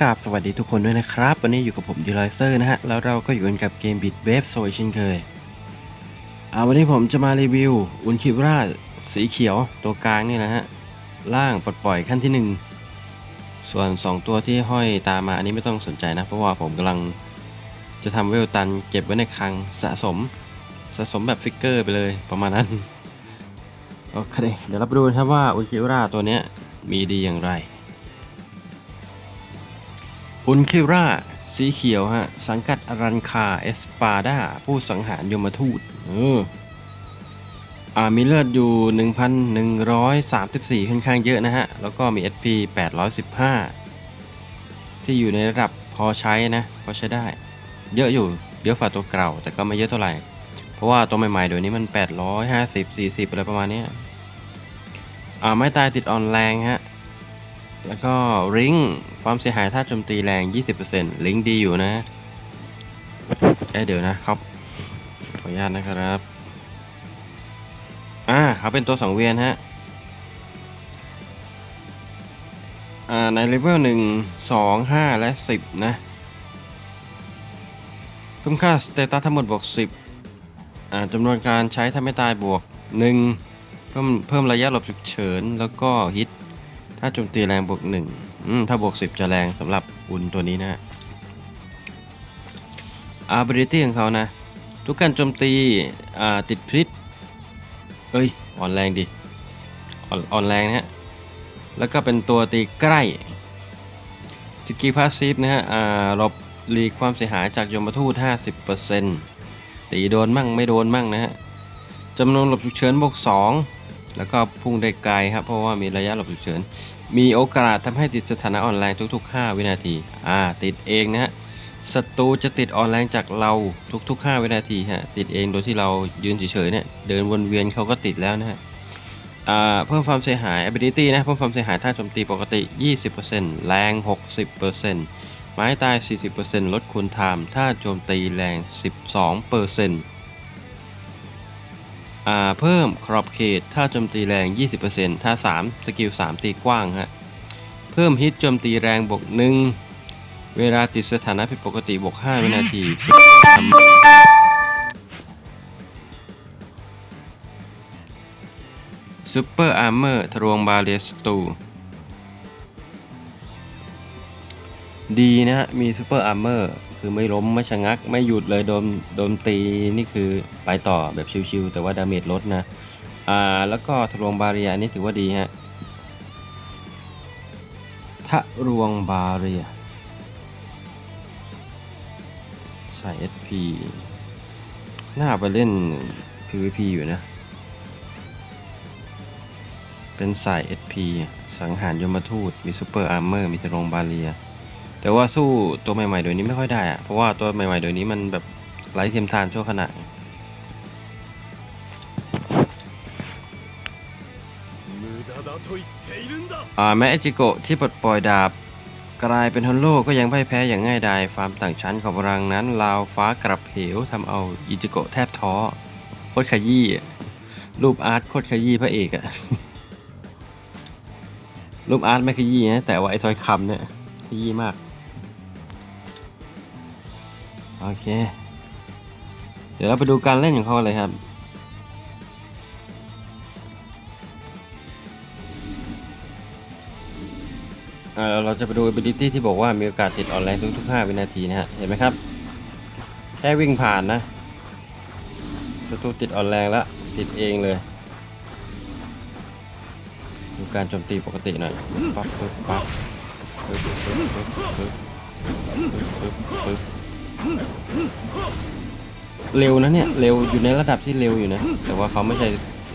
กราบสวัสดีทุกคนด้วยนะครับ วันนี้อยู่กับผมดีไลเซอร์นะฮะ แล้วเราก็อยู่กันกับเกมบิดเวฟโซยเช่นเคยอ่าวันนี้ผมจะมารีวิว อุนคิราสีเขียวตัวกลางนี่นะฮะ ล่างปลดปล่อยขั้นที่ 1 ส่วน 2 ตัวที่ห้อยตามมาอันนี้ไม่ต้องสนใจนะ เพราะว่าผมกำลังจะทำเวลตันเก็บไว้ในคลังสะสมสะสมแบบฟิกเกอร์ไปเลยประมาณนั้น โอเค เดี๋ยวเราไปดูนะครับว่าอุนคิราตัวนี้มีดีอย่างไร อุนคิร่า สีเขียวฮะ สังกัดอรันคา เอสปาดา ผู้สังหารยมทูตเอออ่ามีเลือดอยู่ 1,134 ค่อนข้างเยอะนะฮะ แล้วก็มี SP 815 ที่อยู่ในระดับพอใช้นะ พอใช้ได้ เยอะอยู่ เยอะฝ่าตัวเก่า แต่ก็ไม่เยอะเท่าไหร่ เพราะว่าตัวใหม่ๆเดี๋ยวนี้มัน 850 40 อะไรประมาณนี้อ่าไม่ตายติดออนแรงฮะ แล้วก็ริงความเสียหายถ้าโจมตีแรง 20%ลิงดีอยู่นะเอ๊เดี๋ยวนะครับ ขออนุญาตนะครับ อ่าเขาเป็นตัวสังเวียนฮะ อ่า ในเลเวล1 2 5และ10นะเพิ่มค่าสเตตัสทั้งหมดบวก10อ่าจำนวนการใช้ถ้าไม่ตายบวก1เพิ่มเพิ่มระยะหลบฉุกเฉิน แล้วก็ฮิต ถ้าโจมตีแรงบวกหนึ่งถ้าบวกสิบจะแรงสำหรับอุนตัวนี้นะ ability ของเขานะ ทุกการโจมตีติดพิษเอ้ย อ่อนแรงดิ อ่อนอ่อนแรงนะฮะ แล้วก็เป็นตัวตีใกล้ สกิลพาสซีฟนะฮะอ่าลบหลีความเสียหายจากยมทูต 50%ตีโดนมั่งไม่โดนมั่งนะฮะจำนวนหลบฉุกเฉินบวก2 แล้วก็พุ่งได้ไกลครับเพราะว่ามีระยะหลบฉุกเฉิน มีโอกาสทำให้ติดสถานะอ่อนแรงทุกๆ 5 วินาที อ่า ติดเองนะฮะศัตรูจะติดอ่อนแรงจากเราทุกๆ 5 วินาทีฮะติดเองโดยที่เรายืนเฉยๆเนี่ยเดินวนเวียนเขาก็ติดแล้วนะฮะอ่าเพิ่มความเสียหาย ability นะ เพิ่มความเสียหายถ้าโจมตีปกติ 20%แรง 60%ไม้ตาย 40%ลดคูณไทม์ถ้าโจมตีแรง 12% เพิ่มขอบเขตถ้าโจมตีแรง 20%ถ้า 3 สกิล 3 ตีกว้างฮะ เพิ่มฮิตโจมตีแรงบวก1 เวลาติดสถานะผิดปกติบวก5วินาทีซูเปอร์อาร์เมอร์ทรวงบาเลียสตู ดีนะฮะ มีซูเปอร์อาร์เมอร์คือไม่ล้มไม่ชะงัก ไม่หยุดเลยโดนโดนตีนี่คือไปต่อแบบชิวๆแต่ว่าดาเมจลดนะ อ่า แล้วก็ทะลวงบาเรียอันนี้ถือว่าดีฮะทะลวงบาเรียใส่ SP น่าไปเล่น PVP อยู่นะ เป็นสาย SP สังหารยมทูต มีซูเปอร์อาร์เมอร์ มีทะลวงบาเรีย แต่ว่าสู้ตัวใหม่ๆโดยนี้ไม่ค่อยได้อะเพราะว่าตัวใหม่ๆโดยนี้มันแบบไร้เทียมทานชั่วขณะแม้เอจิโกะที่ปลดปล่อยดาบ กลายเป็นฮอนโลก็ยังพ่ายแพ้อย่างง่ายดายฟาร์มต่างชั้นของพลังนั้นลาวฟ้ากลับเหวทำเอาอิจิโกะแทบท้อโคตรขยี้รูปอาร์ตโคตรขยี้พระเอกอะรูปอาร์ตไม่ขยี้นะแต่ว่าไอ้ทอยคำเนี่ยขยี้มาก โอเค เดี๋ยวเราไปดูการเล่นของเขาเลยครับ เราจะไปดู ability ที่บอกว่ามีโอกาสติดออนไลน์ทุกๆ 5 วินาทีนะฮะ เห็นไหมครับ แค่วิ่งผ่านนะศัตรูติดออนแรงแล้วติดเองเลย ดูการโจมตีปกติหน่อยปั๊บปึ๊บปั๊บปึ๊บปึ๊บปึ๊บปึ๊บปึ๊บปึ๊บปึ๊บ เร็วนะเนี่ย เร็วอยู่ในระดับที่เร็วอยู่นะ แต่ว่าเขาไม่ใช่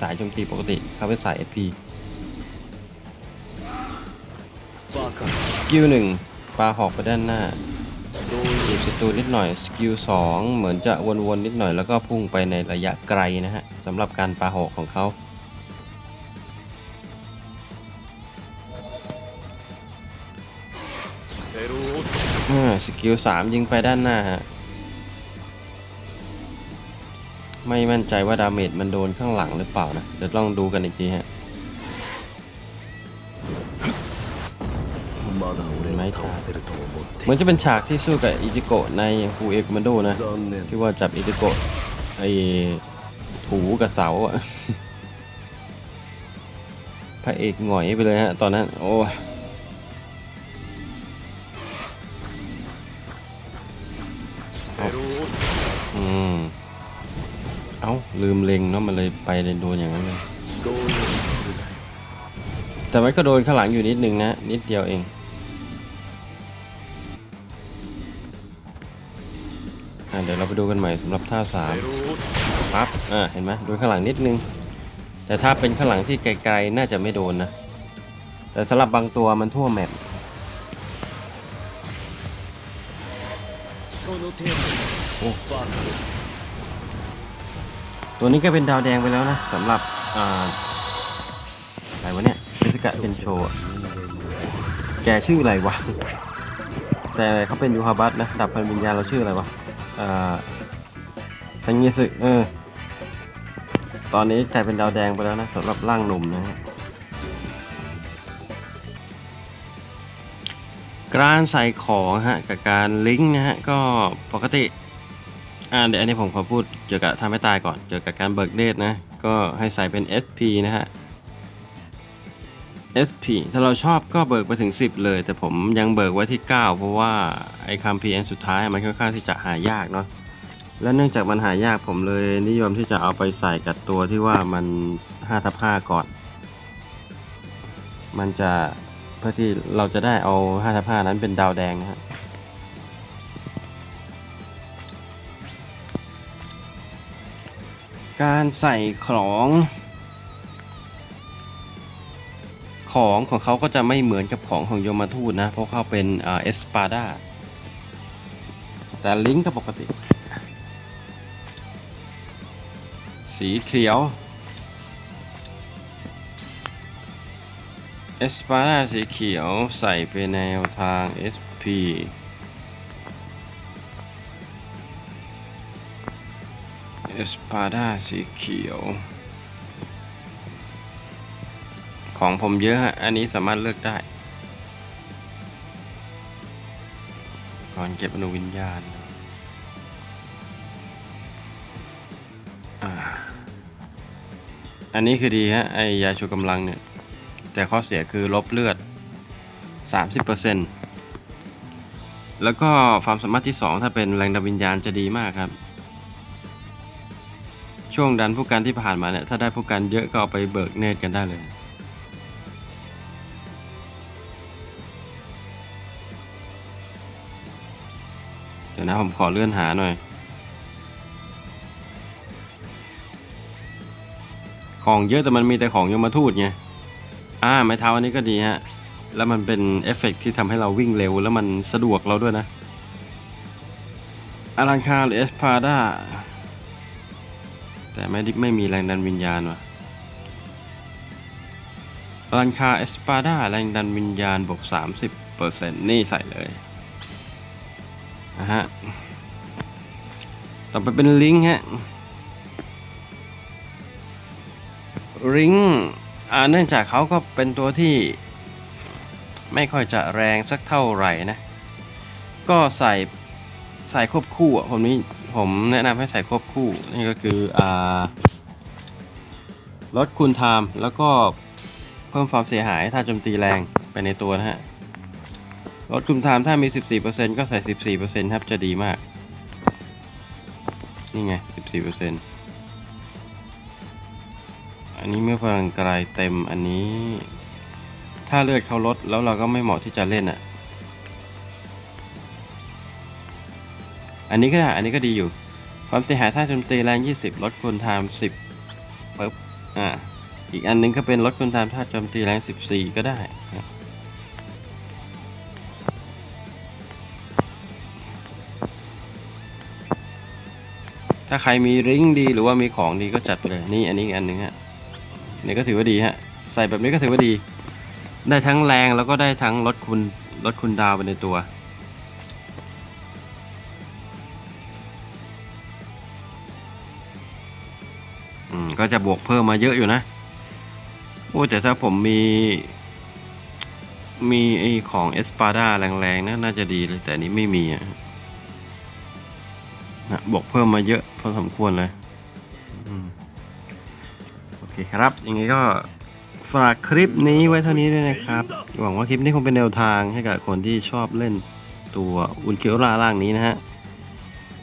สายโจมตีปกติ เขาเป็นสาย FP กิลหนึ่งปลาหอกไปด้านหน้าดีบศัตรูนิดหน่อย สกิลสองเหมือนจะวนๆนิดหน่อยแล้วก็พุ่งไปในระยะไกลนะฮะสำหรับการปลาหอกของเขา อ่สกิลสามยิงไปด้านหน้าฮะไม่มั่นใจว่าดาเมจมันโดนข้างหลังหรือเปล่านะ เดี๋ยวลองดูกันอีกทีฮะไม่ทันเหมือนจะเป็นฉากที่สู้กับอิจิโกะในฟูเอกุมาโดนะ ที่ว่าจับอิจิโกะไอ้ถูกับเสาอะพระเอกหงอยไปเลยฮะ ตอนนั้น โอ้ เอา้าลืมเล็งเนาะมันเลยไปเลยโดนอย่างนั้นเลยแต่มันก็โดนข้างหลังอยู่นิดนึงนะนิดเดียวเองอเดี๋ยวเราไปดูกันใหม่สำหรับท่าสามปั๊บอ่าเห็นไหมโดนข้างหลังนิดนึง แต่ถ้าเป็นข้างหลังที่ไกลๆน่าจะไม่โดนนะ แต่สำหรับบางตัวมันทั่วแมปโอ้ ตัวนี้ก็เป็นดาวแดงไปแล้วนะสำหรับอ่าอะไรวะเนี่ยเิสกะเป็นโชว์แกชื่ออะไรวะ แต่เขาเป็นยูฮาบัตนะดับพลังวิญญาเราชื่ออะไรวะอ่าซังเงสึเออ ตอนนี้กลายเป็นดาวแดงไปแล้วนะสำหรับร่างหนุ่มนะฮะการใส่ของฮะกับการลิงก์นะฮะก็ปกติ อ่าเดี๋ยวอันนี้ผมขอพูดเกี่ยวกับทำให้ตายก่อนเกี่ยวกับการเบิกเนตรนะ ก็ให้ใส่เป็น SP นะฮะ SP ถ้าเราชอบก็เบิกไปถึง 10 เลย แต่ผมยังเบิกไว้ที่ 9 เพราะว่าไอ้คำพีอันสุดท้ายมันค่อนข้างที่จะหายากเนาะและเนื่องจากมันหายากผมเลยนิยมที่จะเอาไปใส่กับตัวที่ว่ามัน5ทับ5ก่อน มันจะเพื่อที่เราจะได้เอา5ทับ5นั้นเป็นดาวแดงนะฮะ การใส่ของ ของของเขาก็จะไม่เหมือนกับของของโยมาทูตนะ เพราะเขาเป็นเอสปาดาแต่ลิงก์ก็ปกติ สีเขียวเอสปาดาสีเขียวใส่ไปแนวทาง SP เอสปาดาสีเขียว ของผมเยอะฮะ อันนี้สามารถเลือกได้ ก่อนเก็บอนุวิญญาณอันนี้คือดีฮะ ไอยาชูกำลังเนี่ย แต่ข้อเสียคือลบเลือด 30%แล้วก็ความสามารถที่ 2 ถ้าเป็นแรงดันวิญญาณจะดีมากครับ ช่วงดันผู้การที่ผ่านมาเนี่ยถ้าได้ผู้การเยอะก็เอาไปเบิกเนตรกันได้เลย เดี๋ยวนะผมขอเลื่อนหาหน่อย ของเยอะแต่มันมีแต่ของยมทูตไงอ่าไม้เท้าอันนี้ก็ดีฮะ แล้วมันเป็นเอฟเฟกต์ที่ทำให้เราวิ่งเร็วแล้วมันสะดวกเราด้วยนะอารันคาหรือเอสพาดา แต่ไม่ไม่มีแรงดันวิญญาณว่ะอารันคาเอสพาดาแรงดันวิญญาณบวก 30%นี่ใส่เลยนะฮะ ต่อไปเป็นลิงก์ฮะลิงก์อ่าเนื่องจากเขาก็เป็นตัวที่ไม่ค่อยจะแรงสักเท่าไหร่นะ ก็ใส่ใส่ควบคู่อะผมนี้ ผมแนะนำให้ใส่ควบคู่ นี่ก็คืออ่าลดคูณไทม์แล้วก็เพิ่มความเสียหายถ้าโจมตีแรงไปในตัวนะฮะลดคุมไทม์ถ้ามี 14%ก็ใส่ 14%ครับจะดีมาก นี่ไง 14%อันนี้เมื่อพลังกลายเต็มอันนี้ ถ้าเลือดเขาลดแล้วเราก็ไม่เหมาะที่จะเล่นอะ อันนี้ก็ได้อันนี้ก็ดีอยู่ ความเสียหายถ้าโจมตีแรง 20 ลดคูณไทม์10ปึ๊บอ่าอีกอันนึงก็เป็นลดคูณไทม์ถ้าโจมตีแรง 14 ก็ได้ถ้าใครมีริงดีหรือว่ามีของดีก็จัดเลยนี่อันนี้อีกอันหนึ่งฮะนี่ก็ถือว่าดีฮะใส่แบบนี้ก็ถือว่าดี ได้ทั้งแรงแล้วก็ได้ทั้งลดคุณลดคุณดาวไปในตัว ก็จะบวกเพิ่มมาเยอะอยู่นะ โอ้แต่ถ้าผมมี มีไอของเอสปาดาแรงๆนะน่าจะดีเลย แต่นี้ไม่มีอะนะบอกเพิ่มมาเยอะพอสมควรเลยอโอเคครับ ยังไงก็ฝากคลิปนี้ไว้เท่านี้ด้วยนะครับ หวังว่าคลิปนี้คงเป็นแนวทางให้กับคนที่ชอบเล่นตัวอุนเคียวราล่างนี้นะฮะ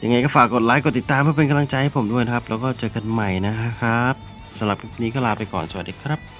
ยังไงก็ฝากกดไลค์กดติดตามเพื่อเป็นกำลังใจให้ผมด้วยนะครับ แล้วก็เจอกันใหม่นะครับสำหรับคลิปนี้ก็ลาไปก่อนสวัสดีครับ